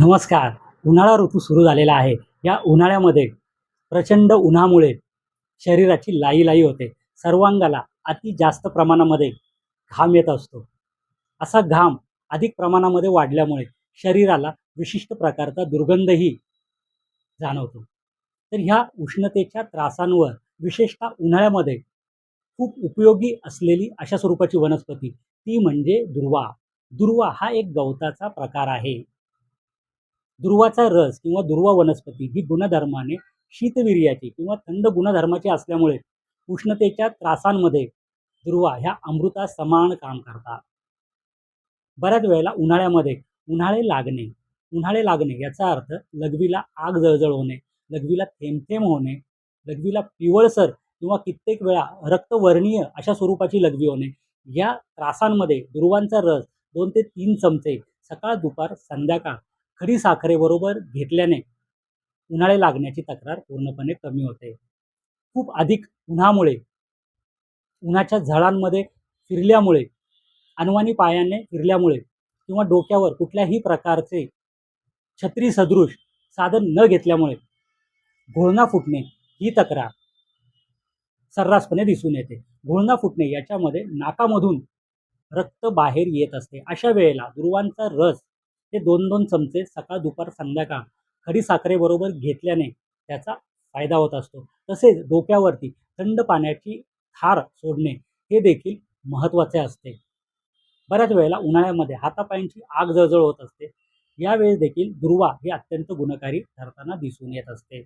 नमस्कार. उन्हाळा ऋतू सुरू झालेला आहे. या उन्हाळ्यामध्ये प्रचंड उन्हामुळे शरीराची लाई लाई होते. सर्वांगाला अति जास्त प्रमाणामध्ये घाम येत असतो. असा घाम अधिक प्रमाणामध्ये वाढल्यामुळे शरीराला विशिष्ट प्रकारचा दुर्गंधही जाणवतो. तर ह्या उष्णतेच्या त्रासांवर विशेषतः उन्हाळ्यामध्ये खूप उपयोगी असलेली अशा स्वरूपाची वनस्पती ती म्हणजे दुर्वा. दुर्वा हा एक गवताचा प्रकार आहे. दुर्वाचा रस किंवा दुर्वा वनस्पती ही गुणधर्माने शीतवीर्याची किंवा थंड गुणधर्माची असल्यामुळे उष्णतेच्या त्रासांमध्ये दुर्वा ह्या अमृता समान काम करतात. बऱ्याच वेळेला उन्हाळ्यामध्ये उन्हाळे लागणे उन्हाळे लागणे याचा अर्थ लघवीला आग जळजळ होणे लघवीला थेंबथेंब होणे लघवीला पिवळसर किंवा कित्येक वेळा रक्तवर्णीय अशा स्वरूपाची लघवी होणे. या त्रासांमध्ये दुर्वांचा रस दोन ते तीन चमचे सकाळ दुपार संध्याकाळ खडी साखरेबरोबर घेतल्याने उन्हाळे लागण्याची तक्रार पूर्णपणे कमी होते. खूप अधिक उन्हामुळे उन्हाच्या झळांमध्ये फिरल्यामुळे अनवाणी पायाने फिरल्यामुळे किंवा डोक्यावर कुठल्याही प्रकारचे छत्री सदृश साधन न घेतल्यामुळे घोळणा फुटणे ही तक्रार सर्रासपणे दिसून येते. घोळणा फुटणे याच्यामध्ये नाकामधून रक्त बाहेर येत असते. अशा वेळेला दुर्वांचा रस हे दोन दोन चमचे सकाळ दुपार संध्याकाळ खडी साखरेबरोबर घेतल्याने त्याचा फायदा होत असतो. तसेच डोक्यावरती थंड पाण्याची थार सोडणे हे देखील महत्त्वाचे असते. बऱ्याच वेळेला उन्हाळ्यामध्ये हातापायांची आग जळजळ होत असते. यावेळेस देखील दुर्वा हे अत्यंत गुणकारी ठरताना दिसून येत असते.